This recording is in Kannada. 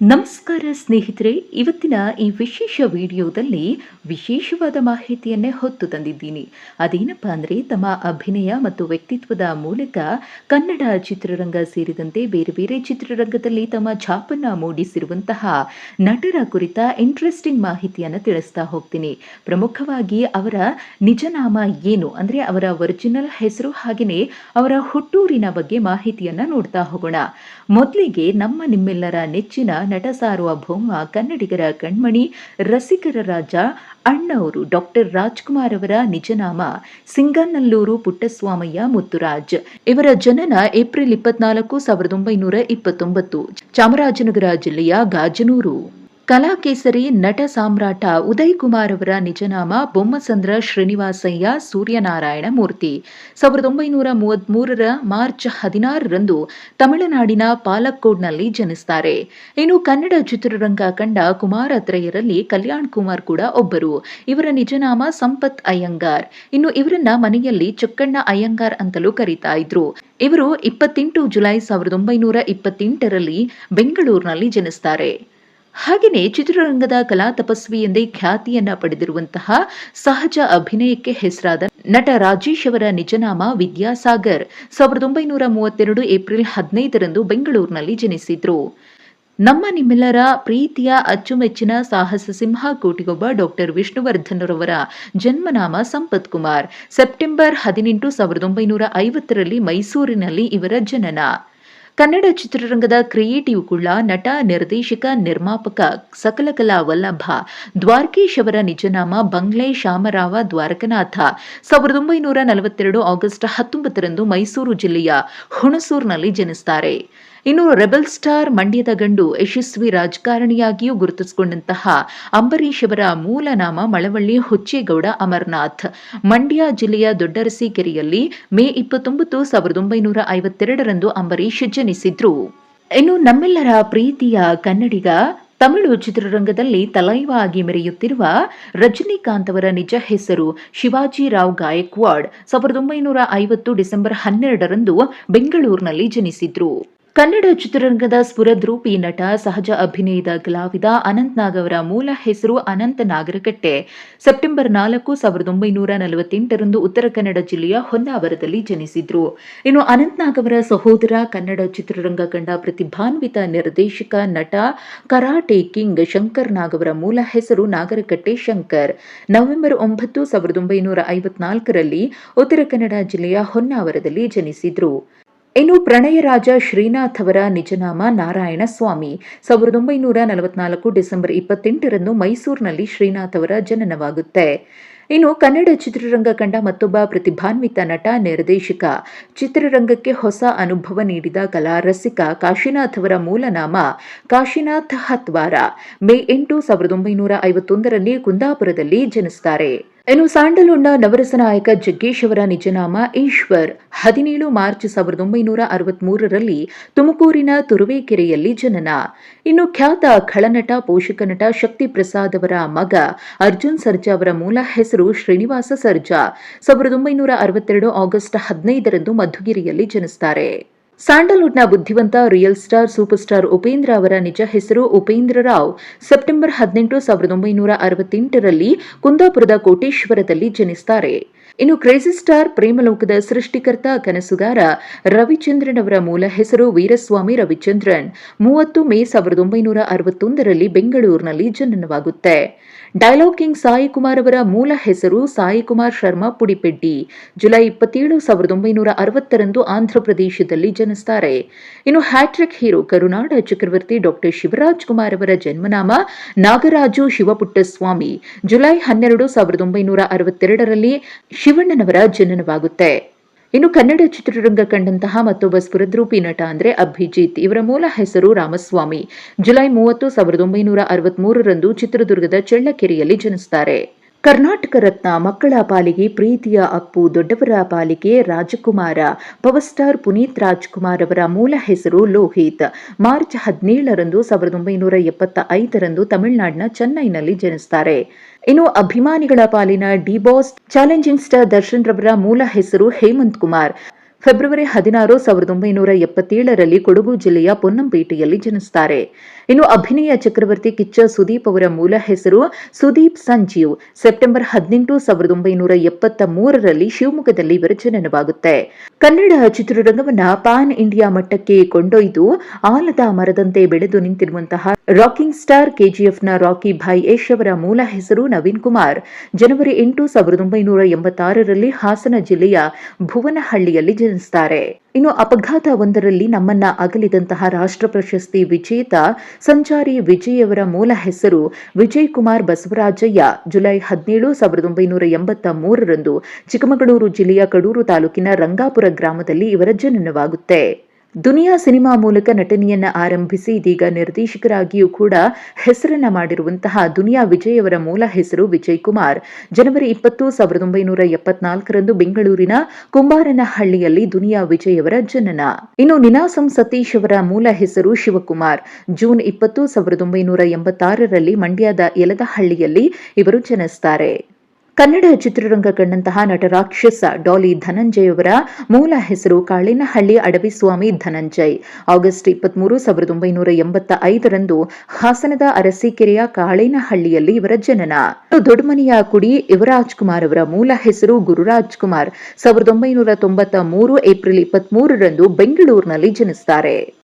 ನಮಸ್ಕಾರ ಸ್ನೇಹಿತರೆ, ಇವತ್ತಿನ ಈ ವಿಶೇಷ ವಿಡಿಯೋದಲ್ಲಿ ವಿಶೇಷವಾದ ಮಾಹಿತಿಯನ್ನೇ ಹೊತ್ತು ತಂದಿದ್ದೀನಿ. ಅದೇನಪ್ಪ ಅಂದರೆ, ತಮ್ಮ ಅಭಿನಯ ಮತ್ತು ವ್ಯಕ್ತಿತ್ವದ ಮೂಲಕ ಕನ್ನಡ ಚಿತ್ರರಂಗ ಸೇರಿದಂತೆ ಬೇರೆ ಬೇರೆ ಚಿತ್ರರಂಗದಲ್ಲಿ ತಮ್ಮ ಛಾಪನ್ನ ಮೂಡಿಸಿರುವಂತಹ ನಟರ ಕುರಿತ ಇಂಟ್ರೆಸ್ಟಿಂಗ್ ಮಾಹಿತಿಯನ್ನು ತಿಳಿಸ್ತಾ ಹೋಗ್ತೀನಿ. ಪ್ರಮುಖವಾಗಿ ಅವರ ನಿಜನಾಮ ಏನು ಅಂದರೆ, ಅವರ ಒರಿಜಿನಲ್ ಹೆಸರು ಹಾಗೆಯೇ ಅವರ ಹುಟ್ಟೂರಿನ ಬಗ್ಗೆ ಮಾಹಿತಿಯನ್ನು ನೋಡ್ತಾ ಹೋಗೋಣ. ಮೊದಲಿಗೆ ನಮ್ಮ ನಿಮ್ಮೆಲ್ಲರ ನೆಚ್ಚಿನ ನಟ ಸಾರ್ವಭೌಮ ಕನ್ನಡಿಗರ ಕಣ್ಮಣಿ, ರಸಿಕರ ರಾಜ, ಅಣ್ಣವರು ಡಾಕ್ಟರ್ ರಾಜ್ಕುಮಾರ್ ಅವರ ನಿಜನಾಮ, ಸಿಂಗನಲ್ಲೂರು ಪುಟ್ಟಸ್ವಾಮಯ್ಯ ಮುತ್ತುರಾಜ್. ಇವರ ಜನನ ಏಪ್ರಿಲ್ ಇಪ್ಪತ್ನಾಲ್ಕು, ಸಾವಿರದ ಒಂಬೈನೂರ ಇಪ್ಪತ್ತೊಂಬತ್ತು. ಚಾಮರಾಜನಗರ ಜಿಲ್ಲೆಯ ಗಾಜನೂರು. ಕಲಾಕೇಸರಿ ನಟ ಸಾಮ್ರಾಟ ಉದಯ್ ಕುಮಾರ್ ಅವರ ನಿಜನಾಮ ಬೊಮ್ಮಸಂದ್ರ ಶ್ರೀನಿವಾಸಯ್ಯ ಸೂರ್ಯನಾರಾಯಣ ಮೂರ್ತಿ. ಸಾವಿರದ ಒಂಬೈನೂರ ಮೂವತ್ಮೂರರ ಮಾರ್ಚ್ ಹದಿನಾರರಂದು ತಮಿಳುನಾಡಿನ ಪಾಲಕ್ಕೋಡ್ನಲ್ಲಿ ಜನಿಸ್ತಾರೆ. ಇನ್ನು ಕನ್ನಡ ಚಿತ್ರರಂಗ ಕಂಡ ಕುಮಾರತ್ರಯರಲ್ಲಿ ಕಲ್ಯಾಣ್ ಕುಮಾರ್ ಕೂಡ ಒಬ್ಬರು. ಇವರ ನಿಜನಾಮ ಸಂಪತ್ ಅಯ್ಯಂಗಾರ್. ಇನ್ನು ಇವರನ್ನ ಮನೆಯಲ್ಲಿ ಚೊಕ್ಕಣ್ಣ ಅಯ್ಯಂಗಾರ್ ಅಂತಲೂ ಕರೀತಾ ಇದ್ರು. ಇವರು ಇಪ್ಪತ್ತೆಂಟು ಜುಲೈ ಸಾವಿರದ ಒಂಬೈನೂರ ಇಪ್ಪತ್ತೆಂಟರಲ್ಲಿ ಬೆಂಗಳೂರಿನಲ್ಲಿ ಜನಿಸ್ತಾರೆ. ಹಾಗೆಯೇ ಚಿತ್ರರಂಗದ ಕಲಾ ತಪಸ್ವಿ ಎಂದೇ ಖ್ಯಾತಿಯನ್ನ ಪಡೆದಿರುವಂತಹ ಸಹಜ ಅಭಿನಯಕ್ಕೆ ಹೆಸರಾದ ನಟ ರಾಜೇಶ್ ಅವರ ನಿಜನಾಮ ವಿದ್ಯಾಸಾಗರ್. ಸಾವಿರದ ಒಂಬೈನೂರ ಮೂವತ್ತೆರಡು ಏಪ್ರಿಲ್ ಹದಿನೈದರಂದು ಬೆಂಗಳೂರಿನಲ್ಲಿ ಜನಿಸಿದ್ರು. ನಮ್ಮ ನಿಮ್ಮೆಲ್ಲರ ಪ್ರೀತಿಯ ಅಚ್ಚುಮೆಚ್ಚಿನ ಸಾಹಸ ಸಿಂಹ ಕೋಟಿಗೊಬ್ಬ ಡಾಕ್ಟರ್ ವಿಷ್ಣುವರ್ಧನ್ ರವರ ಜನ್ಮನಾಮ ಸಂಪತ್ ಕುಮಾರ್. ಸೆಪ್ಟೆಂಬರ್ ಹದಿನೆಂಟು ಸಾವಿರದ ಒಂಬೈನೂರ ಐವತ್ತರಲ್ಲಿ ಮೈಸೂರಿನಲ್ಲಿ ಇವರ ಜನನ. ಕನ್ನಡ ಚಿತ್ರರಂಗದ ಕ್ರಿಯೇಟಿವ್ ಕುಳ್ಳ ನಟ, ನಿರ್ದೇಶಕ, ನಿರ್ಮಾಪಕ ಸಕಲ ಕಲಾ ವಲ್ಲಭ ದ್ವಾರಕೀಶ್ ಅವರ ನಿಜನಾಮ ಬಂಗ್ಲೆ ಶಾಮರಾವ ದ್ವಾರಕನಾಥ. ಸಾವಿರದ ಒಂಬೈನೂರ ನಲವತ್ತೆರಡು ಆಗಸ್ಟ್ ಹತ್ತೊಂಬತ್ತರಂದು ಮೈಸೂರು ಜಿಲ್ಲೆಯ ಹುಣಸೂರಿನಲ್ಲಿ ಜನಿಸ್ತಾರೆ. ಇನ್ನು ರೆಬಲ್ ಸ್ಟಾರ್ ಮಂಡ್ಯದ ಗಂಡು ಯಶಸ್ವಿ ರಾಜಕಾರಣಿಯಾಗಿಯೂ ಗುರುತಿಸಿಕೊಂಡಂತಹ ಅಂಬರೀಶ್ ಅವರ ಮೂಲ ನಾಮ ಮಳವಳ್ಳಿ ಹುಚ್ಚೇಗೌಡ ಅಮರನಾಥ್. ಮಂಡ್ಯ ಜಿಲ್ಲೆಯ ದೊಡ್ಡರಸಿಕೆರೆಯಲ್ಲಿ ಮೇ ಇಪ್ಪತ್ತೊಂಬತ್ತು ಸಾವಿರದ ಒಂಬೈನೂರ ಐವತ್ತೆರಡರಂದು ಅಂಬರೀಶ್ ಜನಿಸಿದ್ರು. ಇನ್ನು ನಮ್ಮೆಲ್ಲರ ಪ್ರೀತಿಯ ಕನ್ನಡಿಗ ತಮಿಳು ಚಿತ್ರರಂಗದಲ್ಲಿ ತಲೈವಾಗಿ ಮೆರೆಯುತ್ತಿರುವ ರಜನಿಕಾಂತ್ ಅವರ ನಿಜ ಹೆಸರು ಶಿವಾಜಿರಾವ್ ಗಾಯಕ್ವಾಡ್. ಸಾವಿರದ ಒಂಬೈನೂರ ಐವತ್ತು ಡಿಸೆಂಬರ್ ಹನ್ನೆರಡರಂದು ಬೆಂಗಳೂರಿನಲ್ಲಿ ಜನಿಸಿದ್ರು. ಕನ್ನಡ ಚಿತ್ರರಂಗದ ಸ್ಫುರದ್ರೂಪಿ ನಟ, ಸಹಜ ಅಭಿನಯದ ಕಲಾವಿದ ಅನಂತ್ ನಾಗ್ ಅವರ ಮೂಲ ಹೆಸರು ಅನಂತ ನಾಗರಕಟ್ಟೆ. ಸೆಪ್ಟೆಂಬರ್ ನಾಲ್ಕು ಸಾವಿರದ ಒಂಬೈನೂರ ನಲವತ್ತೆಂಟರಂದು ಉತ್ತರ ಕನ್ನಡ ಜಿಲ್ಲೆಯ ಹೊನ್ನಾವರದಲ್ಲಿ ಜನಿಸಿದ್ರು. ಇನ್ನು ಅನಂತ್ ನಾಗ್ ಅವರ ಸಹೋದರ, ಕನ್ನಡ ಚಿತ್ರರಂಗ ಕಂಡ ಪ್ರತಿಭಾನ್ವಿತ ನಿರ್ದೇಶಕ, ನಟ, ಕರಾಟೆ ಕಿಂಗ್ ಶಂಕರ್ ನಾಗ್ ಅವರ ಮೂಲ ಹೆಸರು ನಾಗರಕಟ್ಟೆ ಶಂಕರ್. ನವೆಂಬರ್ ಒಂಬತ್ತು ಸಾವಿರದ ಒಂಬೈನೂರ ಐವತ್ನಾಲ್ಕರಲ್ಲಿ ಉತ್ತರ ಕನ್ನಡ ಜಿಲ್ಲೆಯ ಹೊನ್ನಾವರದಲ್ಲಿ ಜನಿಸಿದ್ರು. ಇನ್ನು ಪ್ರಣಯರಾಜ ಶ್ರೀನಾಥ್ ಅವರ ನಿಜನಾಮ ನಾರಾಯಣ ಸ್ವಾಮಿ ಸಾವಿರದ ಒಂಬೈನೂರ ನಲವತ್ನಾಲ್ಕು ಡಿಸೆಂಬರ್ ಇಪ್ಪತ್ತೆಂಟರಂದು ಮೈಸೂರಿನಲ್ಲಿ ಶ್ರೀನಾಥ್ ಅವರ ಜನನವಾಗುತ್ತೆ. ಇನ್ನು ಕನ್ನಡ ಚಿತ್ರರಂಗ ಕಂಡ ಮತ್ತೊಬ್ಬ ಪ್ರತಿಭಾನ್ವಿತ ನಟ, ನಿರ್ದೇಶಕ. ಚಿತ್ರರಂಗಕ್ಕೆ ಹೊಸ ಅನುಭವ ನೀಡಿದ ಕಲಾ ರಸಿಕ ಕಾಶಿನಾಥ್ ಅವರ ಮೂಲ ನಾಮ ಕಾಶಿನಾಥ್ ಹತ್ವಾರ. ಮೇ ಎಂಟು ಸಾವಿರದ ಒಂಬೈನೂರ ಐವತ್ತೊಂದರಲ್ಲಿ ಕುಂದಾಪುರದಲ್ಲಿ ಜನಿಸುತ್ತಾರೆ ಇನ್ನು ಸ್ಯಾಂಡಲ್ವುಡ್ನ ನವರಸ ನಾಯಕ ಜಗ್ಗೇಶ್ ಅವರ ನಿಜನಾಮ ಈಶ್ವರ್. ಹದಿನೇಳು ಮಾರ್ಚ್ ಸಾವಿರದ ಒಂಬೈನೂರ ಅರವತ್ಮೂರರಲ್ಲಿ ತುಮಕೂರಿನ ತುರುವೇಕೆರೆಯಲ್ಲಿ ಜನನ. ಇನ್ನು ಖ್ಯಾತ ಖಳನಟ, ಪೋಷಕ ನಟ ಶಕ್ತಿ ಪ್ರಸಾದ್ ಅವರ ಮಗ ಅರ್ಜುನ್ ಸರ್ಜಾ ಅವರ ಮೂಲ ಹೆಸರು ಶ್ರೀನಿವಾಸ ಸರ್ಜಾ. ಸಾವಿರದ ಒಂಬೈನೂರ ಅರವತ್ತೆರಡು ಆಗಸ್ಟ್ ಹದಿನೈದರಂದು ಮಧುಗಿರಿಯಲ್ಲಿ ಜನಿಸುತ್ತಾರೆ ಸ್ಯಾಂಡಲ್ವುಡ್ನ ಬುದ್ಧಿವಂತ real star super star Upendra ಅವರ ನಿಜ ಹೆಸರು ಉಪೇಂದ್ರ ರಾವ್. ಸೆಪ್ಟೆಂಬರ್ ಹದಿನೆಂಟು ಸಾವಿರದ ಒಂಬೈನೂರ ಅರವತ್ತೆಂಟರಲ್ಲಿ ಕುಂದಾಪುರದ ಕೋಟೇಶ್ವರದಲ್ಲಿ ಜನಿಸುತ್ತಾರೆ ಇನ್ನು ಕ್ರೇಜಿ ಸ್ಟಾರ್ ಪ್ರೇಮಲೋಕದ ಸೃಷ್ಟಿಕರ್ತ ಕನಸುಗಾರ ರವಿಚಂದ್ರನ್ ಅವರ ಮೂಲ ಹೆಸರು ವೀರಸ್ವಾಮಿ ರವಿಚಂದ್ರನ್. ಮೂವತ್ತು ಮೇ ಸಾವಿರದ ಒಂಬೈನೂರ ಅರವತ್ತೊಂದರಲ್ಲಿ ಬೆಂಗಳೂರಿನಲ್ಲಿ ಜನನವಾಗುತ್ತೆ. ಡೈಲಾಗ್ ಕಿಂಗ್ ಸಾಯಿ ಕುಮಾರ್ ಅವರ ಮೂಲ ಹೆಸರು ಸಾಯಿ ಕುಮಾರ್ ಶರ್ಮಾ ಪುಡಿಪೆಡ್ಡಿ. ಜುಲೈ ಇಪ್ಪತ್ತೇಳು ಸಾವಿರದ ಒಂಬೈನೂರ ಅರವತ್ತರಂದು ಆಂಧ್ರಪ್ರದೇಶದಲ್ಲಿ ಜನಿಸುತ್ತಾರೆ ಇನ್ನು ಹ್ಯಾಟ್ರಿಕ್ ಹೀರೋ ಕರುನಾಡ ಚಕ್ರವರ್ತಿ ಡಾಕ್ಟರ್ ಶಿವರಾಜ್ ಕುಮಾರ್ ಅವರ ಜನ್ಮನಾಮ ನಾಗರಾಜು ಶಿವಪುಟ್ಟಸ್ವಾಮಿ. ಜುಲೈ ಹನ್ನೆರಡು ಸಾವಿರದ ಒಂಬೈನೂರ ಅರವತ್ತೆರಡರಲ್ಲಿ ಶಿವಣ್ಣನವರ ಜನನವಾಗುತ್ತೆ. ಇನ್ನು ಕನ್ನಡ ಚಿತ್ರರಂಗ ಕಂಡಂತಹ ಮತ್ತೊಬ್ಬ ಸ್ಫುರದ್ರೂಪಿ ನಟ ಅಂದ್ರೆ ಅಭಿಜಿತ್. ಇವರ ಮೂಲ ಹೆಸರು ರಾಮಸ್ವಾಮಿ. ಜುಲೈ ಮೂವತ್ತು, ಸಾವಿರದ ಒಂಬೈನೂರ ಅರವತ್ಮೂರರಂದು ಚಿತ್ರದುರ್ಗದ ಚಳ್ಳಕೆರೆಯಲ್ಲಿ ಜನಿಸುತ್ತಾರೆ ಕರ್ನಾಟಕ ರತ್ನ ಮಕ್ಕಳ ಪಾಲಿಗೆ ಪ್ರೀತಿಯ ಅಪ್ಪು ದೊಡ್ಡವರ ಪಾಲಿಗೆ ರಾಜಕುಮಾರ, ಪವರ್ ಸ್ಟಾರ್ ಪುನೀತ್ ರಾಜ್ಕುಮಾರ್ ಅವರ ಮೂಲ ಹೆಸರು ಲೋಹಿತ್. ಮಾರ್ಚ್ ಹದಿನೇಳರಂದು ಸಾವಿರದ ಒಂಬೈನೂರ ಎಪ್ಪತ್ತ ಐದರಂದು ತಮಿಳುನಾಡಿನ ಚೆನ್ನೈನಲ್ಲಿ ಜನಿಸುತ್ತಾರೆ ಇನ್ನು ಅಭಿಮಾನಿಗಳ ಪಾಲಿನ D boss, challenging star Darshan ರವರ ಮೂಲ ಹೆಸರು ಹೇಮಂತ್ ಕುಮಾರ್. ಫೆಬ್ರವರಿ ಹದಿನಾರು ಸಾವಿರದ ಒಂಬೈನೂರ ಎಪ್ಪತ್ತೇಳರಲ್ಲಿ ಕೊಡಗು ಜಿಲ್ಲೆಯ ಪೊನ್ನಂಪೇಟೆಯಲ್ಲಿ ಜನಿಸುತ್ತಾರೆ ಇನ್ನು ಅಭಿನಯ ಚಕ್ರವರ್ತಿ ಕಿಚ್ಚ ಸುದೀಪ್ ಅವರ ಮೂಲ ಹೆಸರು ಸುದೀಪ್ ಸಂಜೀವ್. ಸೆಪ್ಟೆಂಬರ್ ಹದಿನೆಂಟು ಸಾವಿರದ ಒಂಬೈನೂರ ಎಪ್ಪತ್ತ ಮೂರರಲ್ಲಿ ಶಿವಮೊಗ್ಗದಲ್ಲಿ ಇವರ ಜನನವಾಗುತ್ತೆ ಕನ್ನಡ ಚಿತ್ರರಂಗವನ್ನ ಪಾನ್ ಇಂಡಿಯಾ ಮಟ್ಟಕ್ಕೆ ಕೊಂಡೊಯ್ದು ಆಲದ ಮರದಂತೆ ಬೆಳೆದು ನಿಂತಿರುವಂತಹ ರಾಕಿಂಗ್ ಸ್ಟಾರ್ ಕೆಜಿಎಫ್ನ ರಾಕಿ ಭಾಯ್ ಯಶ್ ಅವರ ಮೂಲ ಹೆಸರು ನವೀನ್ ಕುಮಾರ್. ಜನವರಿ ಎಂಟು ಸಾವಿರದ ಒಂಬೈನೂರ ಎಂಬತ್ತಾರರಲ್ಲಿ ಹಾಸನ ಜಿಲ್ಲೆಯ ಭುವನಹಳ್ಳಿಯಲ್ಲಿ ಇನ್ನು ಅಪಘಾತ ಒಂದರಲ್ಲಿ ನಮ್ಮನ್ನ ಅಗಲಿದಂತಹ ರಾಷ್ಟ್ರ ಪ್ರಶಸ್ತಿ ವಿಜೇತ ಸಂಚಾರಿ ವಿಜಯ್ ಅವರ ಮೂಲ ಹೆಸರು ವಿಜಯ್ ಕುಮಾರ್ ಬಸವರಾಜಯ್ಯ. ಜುಲೈ ಹದಿನೇಳು, ಸಾವಿರದ ಒಂಬೈನೂರ ಎಂಬತ್ತ ಮೂರರಂದು ಚಿಕ್ಕಮಗಳೂರು ಜಿಲ್ಲೆಯ ಕಡೂರು ತಾಲೂಕಿನ ರಂಗಾಪುರ ಗ್ರಾಮದಲ್ಲಿ ಇವರ ಜನನವಾಗುತ್ತೆ. ದುನಿಯಾ ಸಿನಿಮಾ ಮೂಲಕ ನಟನೆಯನ್ನ ಆರಂಭಿಸಿ ಇದೀಗ ನಿರ್ದೇಶಕರಾಗಿಯೂ ಕೂಡ ಹೆಸರನ್ನ ಮಾಡಿರುವಂತಹ ದುನಿಯಾ ವಿಜಯ್ ಅವರ ಮೂಲ ಹೆಸರು ವಿಜಯ್ ಕುಮಾರ್. ಜನವರಿ ಇಪ್ಪತ್ತು, ಸಾವಿರದ ಒಂಬೈನೂರ ಎಪ್ಪತ್ನಾಲ್ಕರಂದು ಬೆಂಗಳೂರಿನ ಕುಂಬಾರನಹಳ್ಳಿಯಲ್ಲಿ ದುನಿಯಾ ವಿಜಯ್ ಅವರ ಜನನ. ಇನ್ನು ನಿನಾಸಂ ಸತೀಶ್ ಅವರ ಮೂಲ ಹೆಸರು ಶಿವಕುಮಾರ್. ಜೂನ್ ಇಪ್ಪತ್ತು, ಸಾವಿರದ ಒಂಬೈನೂರ ಎಂಬತ್ತಾರರಲ್ಲಿ ಮಂಡ್ಯದ ಯಲದಹಳ್ಳಿಯಲ್ಲಿ ಇವರು ಜನಿಸುತ್ತಾರೆ ಕನ್ನಡ ಚಿತ್ರರಂಗ ಕಂಡಂತಹ ನಟರಾಕ್ಷಸ ಡಾಲಿ ಧನಂಜಯ್ ಅವರ ಮೂಲ ಹೆಸರು ಕಾಳಿನಹಳ್ಳಿ ಅಡವಿಸ್ವಾಮಿ ಧನಂಜಯ್. ಆಗಸ್ಟ್ ಇಪ್ಪತ್ಮೂರು ಸಾವಿರದ ಒಂಬೈನೂರ ಎಂಬತ್ತ ಐದರಂದು ಹಾಸನದ ಅರಸೀಕೆರೆಯ ಕಾಳಿನಹಳ್ಳಿಯಲ್ಲಿ ಇವರ ಜನನ. ದೊಡ್ಡಮನೆಯ ಕುಡಿ ಯುವರಾಜ್ ಕುಮಾರ್ ಅವರ ಮೂಲ ಹೆಸರು ಗುರುರಾಜ್ ಕುಮಾರ್ ಸಾವಿರದ ಒಂಬೈನೂರ ತೊಂಬತ್ತ ಮೂರು ಏಪ್ರಿಲ್ ಇಪ್ಪತ್ಮೂರರಂದು ಬೆಂಗಳೂರಿನಲ್ಲಿ ಜನಿಸುತ್ತಾರೆ